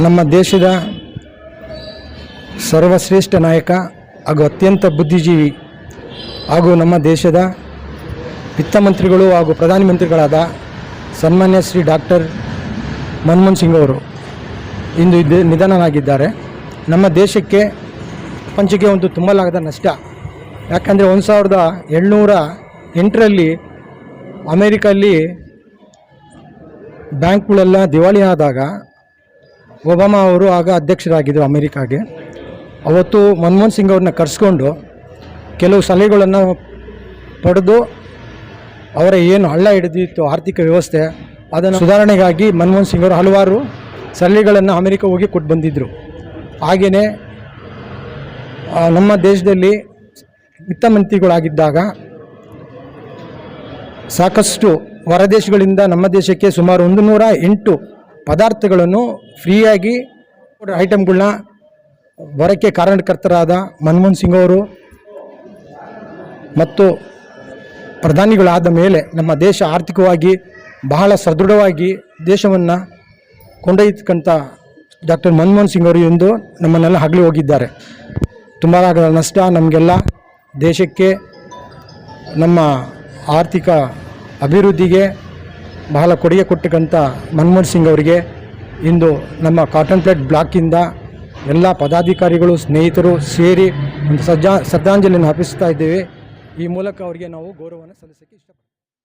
ನಮ್ಮ ದೇಶದ ಸರ್ವಶ್ರೇಷ್ಠ ನಾಯಕ ಹಾಗೂ ಅತ್ಯಂತ ಬುದ್ಧಿಜೀವಿ ಹಾಗೂ ನಮ್ಮ ದೇಶದ ವಿತ್ತ ಮಂತ್ರಿಗಳು ಹಾಗೂ ಪ್ರಧಾನಮಂತ್ರಿಗಳಾದ ಸನ್ಮಾನ್ಯ ಶ್ರೀ ಡಾಕ್ಟರ್ ಮನಮೋಹನ್ ಸಿಂಗ್ ಅವರು ಇಂದು ಇದ್ದ ನಿಧನರಾಗಿದ್ದಾರೆ. ನಮ್ಮ ದೇಶಕ್ಕೆ ಪ್ರಪಂಚಕ್ಕೆ ಒಂದು ತುಂಬಲಾಗದ ನಷ್ಟ. ಯಾಕಂದರೆ ಒಂದು ಸಾವಿರದ ಏಳ್ನೂರ ಎಂಟರಲ್ಲಿ ಅಮೇರಿಕಲ್ಲಿ ಬ್ಯಾಂಕ್ಗಳೆಲ್ಲ ದಿವಾಳಿ ಆದಾಗ ಒಬಾಮಾ ಅವರು ಆಗ ಅಧ್ಯಕ್ಷರಾಗಿದ್ದರು ಅಮೇರಿಕಾಗೆ. ಅವತ್ತು ಮನಮೋಹನ್ ಸಿಂಗ್ ಅವ್ರನ್ನ ಕರೆಸ್ಕೊಂಡು ಕೆಲವು ಸಲಹೆಗಳನ್ನು ಪಡೆದು ಅವರ ಏನು ಹಳ್ಳ ಹಿಡಿದಿತ್ತು ಆರ್ಥಿಕ ವ್ಯವಸ್ಥೆ, ಅದನ್ನು ಸುಧಾರಣೆಗಾಗಿ ಮನಮೋಹನ್ ಸಿಂಗ್ ಅವರು ಹಲವಾರು ಸಲಹೆಗಳನ್ನು ಅಮೆರಿಕ ಹೋಗಿ ಕೊಟ್ಟು ಬಂದಿದ್ದರು ಹಾಗೆಯೇ ನಮ್ಮ ದೇಶದಲ್ಲಿ ವಿತ್ತ ಮಂತ್ರಿಗಳಾಗಿದ್ದಾಗ ಸಾಕಷ್ಟು ಹೊರದೇಶಗಳಿಂದ ನಮ್ಮ ದೇಶಕ್ಕೆ ಸುಮಾರು ಒಂದು ನೂರ ಎಂಟು ಪದಾರ್ಥಗಳನ್ನು ಫ್ರೀಯಾಗಿ ಐಟಮ್ಗಳನ್ನ ಬರೋಕ್ಕೆ ಕಾರಣಕರ್ತರಾದ ಮನಮೋಹನ್ ಸಿಂಗ್ ಅವರು ಮತ್ತು ಪ್ರಧಾನಿಗಳಾದ ಮೇಲೆ ನಮ್ಮ ದೇಶ ಆರ್ಥಿಕವಾಗಿ ಬಹಳ ಸದೃಢವಾಗಿ ದೇಶವನ್ನು ಕೊಂಡೊಯ್ತಕ್ಕಂಥ ಡಾಕ್ಟರ್ ಮನಮೋಹನ್ ಸಿಂಗ್ ಅವರು ಎಂದು ನಮ್ಮನ್ನೆಲ್ಲ ಹಗಲಿ ಹೋಗಿದ್ದಾರೆ. ತುಂಬ ನಷ್ಟ ನಮಗೆಲ್ಲ ದೇಶಕ್ಕೆ ನಮ್ಮ ಆರ್ಥಿಕ ಅಭಿವೃದ್ಧಿಗೆ ಬಹಳ ಕೊಡುಗೆ ಕೊಟ್ಟಕ್ಕಂಥ ಮನಮೋಹನ್ ಸಿಂಗ್ ಅವರಿಗೆ ಇಂದು ನಮ್ಮ ಕಾಟನ್ ಪ್ಲೇಟ್ ಬ್ಲಾಕಿಂದ ಎಲ್ಲ ಪದಾಧಿಕಾರಿಗಳು, ಸ್ನೇಹಿತರು ಸೇರಿ ಒಂದು ಸಜ್ಜಾ ಶ್ರದ್ಧಾಂಜಲಿಯನ್ನು ಅರ್ಪಿಸ್ತಾ ಇದ್ದೇವೆ. ಈ ಮೂಲಕ ಅವರಿಗೆ ನಾವು ಗೌರವವನ್ನು ಸಲ್ಲಿಸೋಕ್ಕೆ ಇಷ್ಟಪಡ್ತೀವಿ.